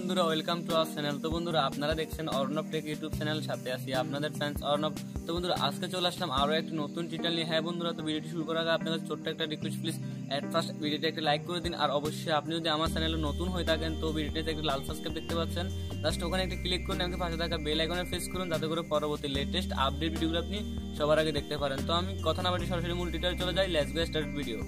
বন্ধুরা welcome to our channel তো বন্ধুরা, আপনারা দেখছেন অর্ণব টেক ইউটিউব চ্যানেল সাথে আছি আপনাদের ফ্যান্স অর্ণব। তো বন্ধুরা, আজকে চলে আসলাম আরও একটি নতুন টিটাল নিয়ে। হ্যাঁ বন্ধুরা, তো ভিডিওটি শুরু করার আগে আপনাদের ছোট্ট একটা রিকোয়েস্ট প্লিজ এট ফার্স্ট ভিডিওটা একটা লাইক করে দিন। আর অবশ্যই আপনি যদি আমার চ্যানেলে নতুন হয়ে থাকেন, তো ভিডিওটিতে একটা লাল সাবস্ক্রাইব দেখতে পাচ্ছেন। জাস্ট ওখানে একটা ক্লিক করুন, আমাকে পাশে থাকা বেল আইকনে প্রেস করুন, যাতে করে পরবর্তী লেটেস্ট আপডেট ভিডিওগুলো আপনি সবার আগে দেখতে পারেন। তো আমি কথা না বাড়ি সরাসরি মূল ডিটেল চলে যাই। লেটস গো স্টার্ট ভিডিও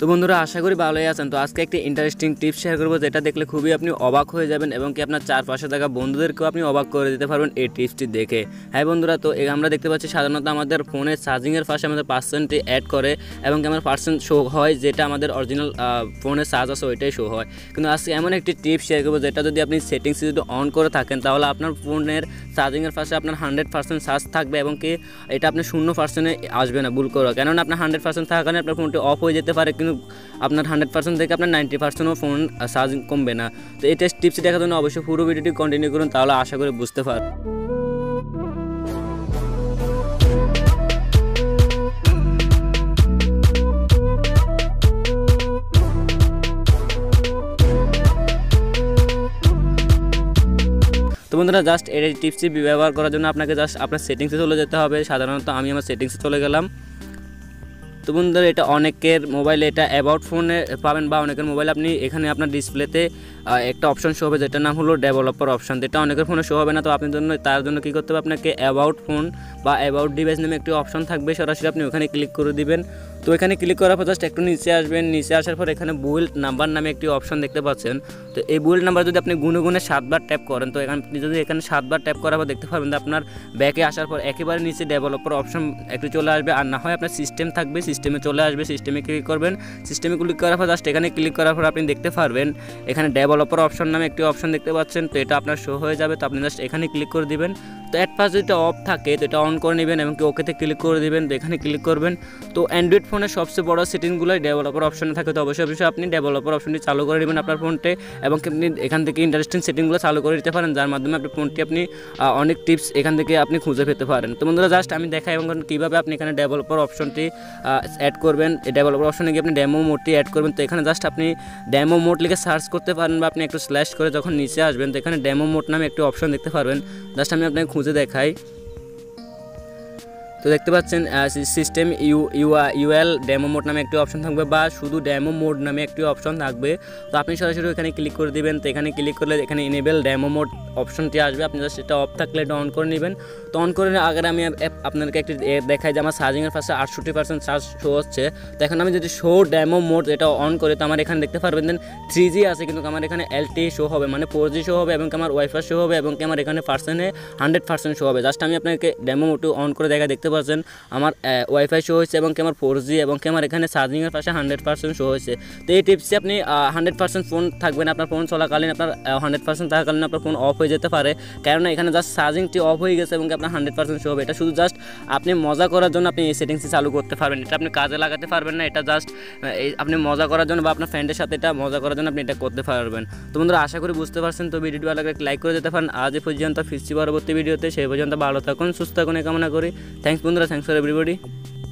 তো বন্ধুরা, আশা করি ভালোই আছেন। তো আজকে একটি ইন্টারেস্টিং টিপস শেয়ার করব, যেটা দেখলে খুবই আপনি অবাক হয়ে যাবেন এবং কি আপনার চারপাশে থাকা বন্ধুদেরকেও আপনি অবাক করে দিতে পারবেন এই টিপসটি দেখে। হ্যাঁ বন্ধুরা, তো আমরা দেখতে পাচ্ছি সাধারণত আমাদের ফোনের চার্জিংয়ের পাশে আমাদের পার্সেন্টটি অ্যাড করে এবং কি আমার পার্সেন্ট শো হয়, যেটা আমাদের অরিজিনাল ফোনের চার্জ আছে, ওইটাই শো হয়। কিন্তু আজকে এমন একটি টিপস শেয়ার করব, যেটা যদি আপনি সেটিংস যদি অন করে থাকেন, তাহলে আপনার ফোনের চার্জিংয়ের পাশে আপনার হান্ড্রেড পার্সেন্ট চার্জ থাকবে এবং কি এটা আপনি শূন্য পার্সেন্টে আসবে না, ভুল করো। কেননা আপনার হান্ড্রেড পার্সেন্ট থাকার কারণে আপনার ফোনটি অফ হয়ে যেতে পারে, কিন্তু আপনার হান্ড্রেড পার্সেন্ট থেকে আপনার নাইনটি পার্সেন্টও ফোন চার্জ কমবে না। তো এই টেস্ট টিপস দেখার জন্য অবশ্যই পুরো ভিডিওটি কন্টিনিউ করুন, তাহলে আশা করি বুঝতে পার তো বন্ধুরা জাস্ট এই টিপসটি ব্যবহার করার জন্য আপনাকে জাস্ট আপনার সেটিংসে চলে যেতে হবে। সাধারণত আমি আমার সেটিংসে চলে গেলাম। তো বন্ধুরা, এটা অনেকের মোবাইলে এটা অ্যাবাউট ফোনে পাবেন বা অনেকের মোবাইল আপনি এখানে আপনার ডিসপ্লেতে একটা অপশন শো হবে, যেটার নাম হলো ডেভেলপার অপশন যেটা অনেকের ফোনে শো হবে না, তো আপনার জন্য, তার জন্য কী করতে হবে আপনাকে অ্যাবাউট ফোন বা অ্যাবাউট ডিভাইস নামে একটি অপশন থাকবে। সরাসরি আপনি ওখানে ক্লিক করে দিবেন। তো এখানে ক্লিক করার পর জাস্ট একটু নিচে আসবেন। নিচে আসার পর এখানে বুয়েল্ট নাম্বার নামে একটি অপশন দেখতে পাচ্ছেন। তো এই বুয়েল্ট নাম্বার যদি আপনি গুনে গুনে সাতবার ট্যাপ করেন, তো এখানে যদি এখানে সাতবার ট্যাপ করার পর দেখতে পারবেন আপনার ব্যাকে আসার পর একেবারে নিচে ডেভেলপার অপশন একটু চলে আসবে। আর না হয় আপনার সিস্টেম থাকবে সিস্টেমে চলে আসবে সিস্টেমে ক্লিক করবেন। সিস্টেমে ক্লিক করার পর জাস্ট এখানে ক্লিক করার পর আপনি দেখতে পারবেন, এখানে ডেভেলপার অপশন নামে একটি অপশন দেখতে পাচ্ছেন। তো এটা আপনার শো হয়ে যাবে। তো আপনি জাস্ট এখানে ক্লিক করে দিবেন। তো অ্যাট ফার্স্ট যদি অফ থাকে, তো এটা অন করে নেবেন এবং কি ওকেতে ক্লিক করে দেবেন। তো এখানে ক্লিক করবেন। তো অ্যান্ড্রয়েড ফোনের সবচেয়ে বড় সেটিংগুলো ডেভেলপার অপশনে থাকে। তো অবশ্যই অবশ্যই আপনি ডেভেলপার অপশনটি চালু করে নেবেন আপনার ফোনটে এবং আপনি এখান থেকে ইন্টারেস্টিং সেটিংগুলো চালু করে দিতে পারেন, যার মাধ্যমে আপনার ফোনটি আপনি অনেক টিপস এখান থেকে আপনি খুঁজে পেতে পারেন। তো বন্ধুরা জাস্ট আমি দেখাই এবং কীভাবে আপনি এখানে ডেভেলপার অপশনটি অ্যাড করবেন। ডেভেলপার অপশনে গিয়ে আপনি ডেমো মোডটি অ্যাড করবেন। তো এখানে জাস্ট আপনি ডেমো মোড লিখে সার্চ করতে পারেন বা আপনি একটু স্ল্যাশ করে যখন নিচে আসবেন, তো এখানে ডেমো মোড নামে একটি অপশন দেখতে পারবেন। জাস্ট আমি আপনাকে খুঁজে দেখাই। তো দেখতে পাচ্ছেন system U UL demo mode নামে একটি অপশন থাকবে বা শুধু ডেমো মোড নামে একটি অপশন থাকবে। তো আপনি সরাসরি এখানে ক্লিক করে দিবেন। তো এখানে ক্লিক করলে এখানে এনেবেল ডেমো মোড অপশনটি আসবে। আপনি এটা অফ থাকলে এটা অন করে নেবেন। তো অন করে আগে আমি আপনাদেরকে একটি দেখাই যে আমার চার্জিংয়ের পাশে আটষট্টি পার্সেন্ট চার্জ শো হচ্ছে। তো এখন আমি যদি শো ডেমো মোড এটা অন করি, তো আমার এখানে দেখতে পারবেন দেন থ্রি জি আছে কিন্তু আমার এখানে এলটি শো হবে। মানে ফোর জি শো হবে এবং আমার ওয়াইফাই শো হবে এবং আমার এখানে পার্সেন্টে হান্ড্রেড পার্সেন্ট শো হবে। জাস্ট আমি আপনাকে ডেমো মোডটি অন করে দেখা দেখতে পাচ্ছেন আমার ওয়াইফাই শো হয়েছে এবং কি আমার ফোর জি এবং আমার এখানে চার্জিংয়ের পাশে হান্ড্রেড পার্সেন্ট শো হয়েছে। তো এই টিপসে আপনি হান্ড্রেড পার্সেন্ট ফোন থাকবেন আপনার ফোন চলাকালীন আপনার হান্ড্রেড পার্সেন্ট থাকাকালীন আপনার ফোন অফ হয়ে যেতে পারে। কেননা এখানে জাস্ট চার্জিংটি অফ হয়ে গেছে এবং আপনার হান্ড্রেড পার্সেন্ট শো হবে। এটা শুধু জাস্ট আপনি মজা করার জন্য আপনি এই সেটিংসটি চালু করতে পারবেন। এটা আপনি কাজে লাগাতে পারবেন না, এটা জাস্ট আপনি মজা করার জন্য বা আপনার ফ্রেন্ডের সাথে এটা মজা করার জন্য আপনি এটা করতে পারবেন। তো বন্ধুরা, আশা করি বুঝতে পারছেন। তো ভিডিওটি ভালো লাইক করে দিতে পারেন। আজ পর্যন্ত ফিরছি পরবর্তী ভিডিওতে সেই পর্যন্ত ভালো থাকুন, সুস্থ থাকুন কামনা করি। থ্যাংকস বন্ধুরা থ্যাংকস ফর এভরিবডি